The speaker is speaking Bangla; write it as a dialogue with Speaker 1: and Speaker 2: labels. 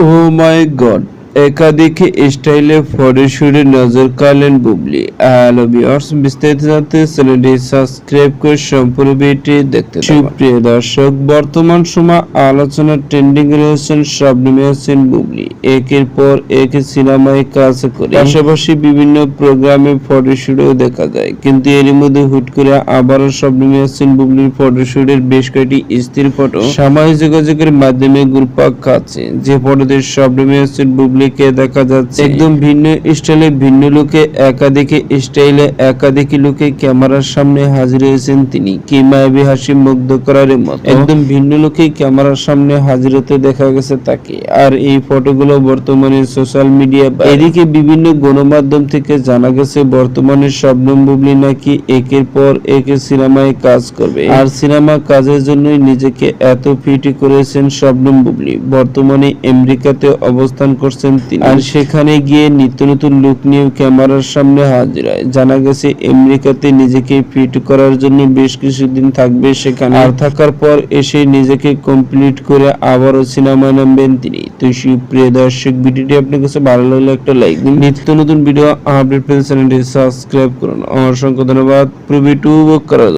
Speaker 1: ও মাই গড একাধিক স্টাইলে ফটোশুটে নজর কাড়লেন বুবলি। হ্যালো ভিউয়ার্স বিস্তারিত জানতে চ্যানেলটি সাবস্ক্রাইব করে সম্পূর্ণ ভিডিওটি দেখতে সুপ্রিয় দর্শক, বর্তমান সময় আলোচনা ট্রেন্ডিং রয়েছেন শবনমে হোসেন বুবলি। একের পর এক সিনেমায় কাজ করে। পাশাপাশি বিভিন্ন প্রোগ্রামে ফটোশুটেও দেখা যায়। কিন্তু এরই মধ্যে হুট করে আবারও শবনমে হোসেন বুবলির ফটোশুটের বেশ কয়েকটি স্থির ফটো সামাজিক যোগাযোগের মাধ্যমে ঘুরপাক খাচ্ছে। যে ফটোতে শবনমে হোসেন বুবলিকে দেখা যাচ্ছে। একদম ভিন্ন স্টাইলে ভিন্ন লুকে একাধিক স্টাইলে একাধিক লুকে ক্যামেরার সামনে হাজির হয়েছেন তিনি। কি মায়াবী হাসি মুগ্ধ করার মতো। একদম ভিন্ন লুকে ক্যামেরার সামনে হাজির হতে দেখা গেছে তাকে। আর এই ফটোগুলো বর্তমানে সোশ্যাল মিডিয়া এদিকে বিভিন্ন গণমাধ্যম থেকে জানা গেছে বর্তমানে শবনম বুবলি নাকি একের পর এক সিনেমায় কাজ করবে। আর সিনেমা কাজের জন্যই নিজেকে এত ফিট করেছেন শবনম বুবলি। বর্তমানে আমেরিকাতে অবস্থান করছেন তিনি। আর সেখানে গিয়ে নিত্য নতুন লুক নিয়ে ক্যামেরার সামনে হাজির হয়। জানা গেছে, আমেরিকাতে নিজেকে ফিট করার জন্য বেশ কিছুদিন থাকবে সেখানে। আর থাকার পর এসে নিজেকে কমপ্লিট করে আবারও সিনেমায় নামবেন তিনি। তো সুপ্রিয় দর্শক, ভিডিওটি আপনার কাছে ভালো লাগলে একটা লাইক দিন। নিত্য নতুন ভিডিও আপডেট পেতে চ্যানেলটি সাবস্ক্রাইব করুন। অসংখ্য ধন্যবাদ। প্রবি টু জন্য।